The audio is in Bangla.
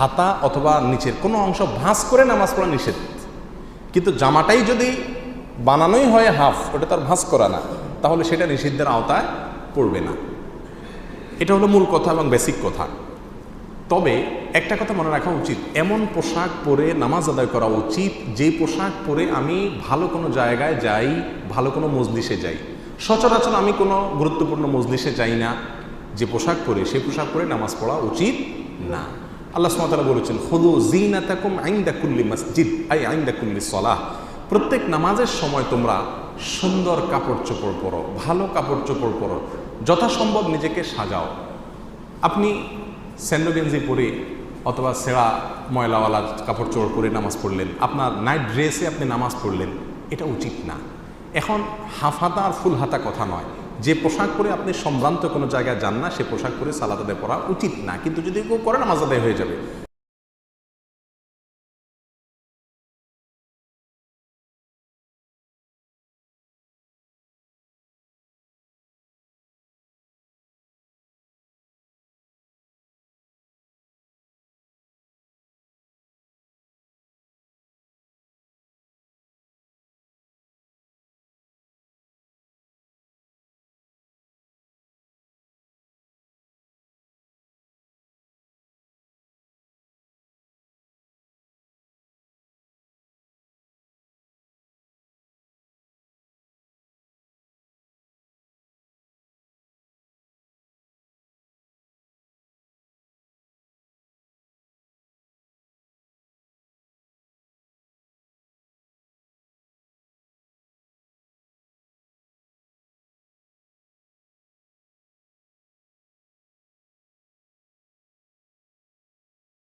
হাতা অথবা নিচের কোনো অংশ ভাঁজ করে নামাজ পড়া নিষেধ। কিন্তু জামাটাই যদি বানানোই হয় হাফ, ওটা তার ভাঁজ করা না, তাহলে সেটা নিষিদ্ধের আওতায় পড়বে না। এটা হলো মূল কথা এবং বেসিক কথা। তবে একটা কথা মনে রাখা উচিত, এমন পোশাক পরে নামাজ আদায় করা উচিত, যে পোশাক পরে আমি ভালো কোনো জায়গায় যাই, ভালো কোনো মজলিসে যাই। সচরাচর আমি কোনো গুরুত্বপূর্ণ মজলিসে যাই না, যে পোশাক পরে সেই পোশাক পরে নামাজ পড়া উচিত না। আল্লাহ সুমাতারা বলেছেন খুদু জিনাতাকুম আইন্দা কুল্লি মসজিদ আই আইন্দা কুল্লি সলাহ। প্রত্যেক নামাজের সময় তোমরা সুন্দর কাপড় চোপড় পরো, ভালো কাপড় চোপড় পরো, যথাসম্ভব নিজেকে সাজাও। আপনি স্যান্ডো গেঞ্জি পরে অথবা সেরা ময়লাওয়ালা কাপড় চোপড় পরে নামাজ পড়লেন, আপনার নাইট ড্রেসে আপনি নামাজ পড়লেন, এটা উচিত না। এখন হাফ হাতা আর ফুল হাতা কথা নয়। যে পোশাক পরে আপনি সম্ভ্রান্ত কোনো জায়গায় যান না, সে পোশাক পরে সালাদ আদায় উচিত না। কিন্তু যদি কেউ করে, নামাজ আদায় হয়ে যাবে।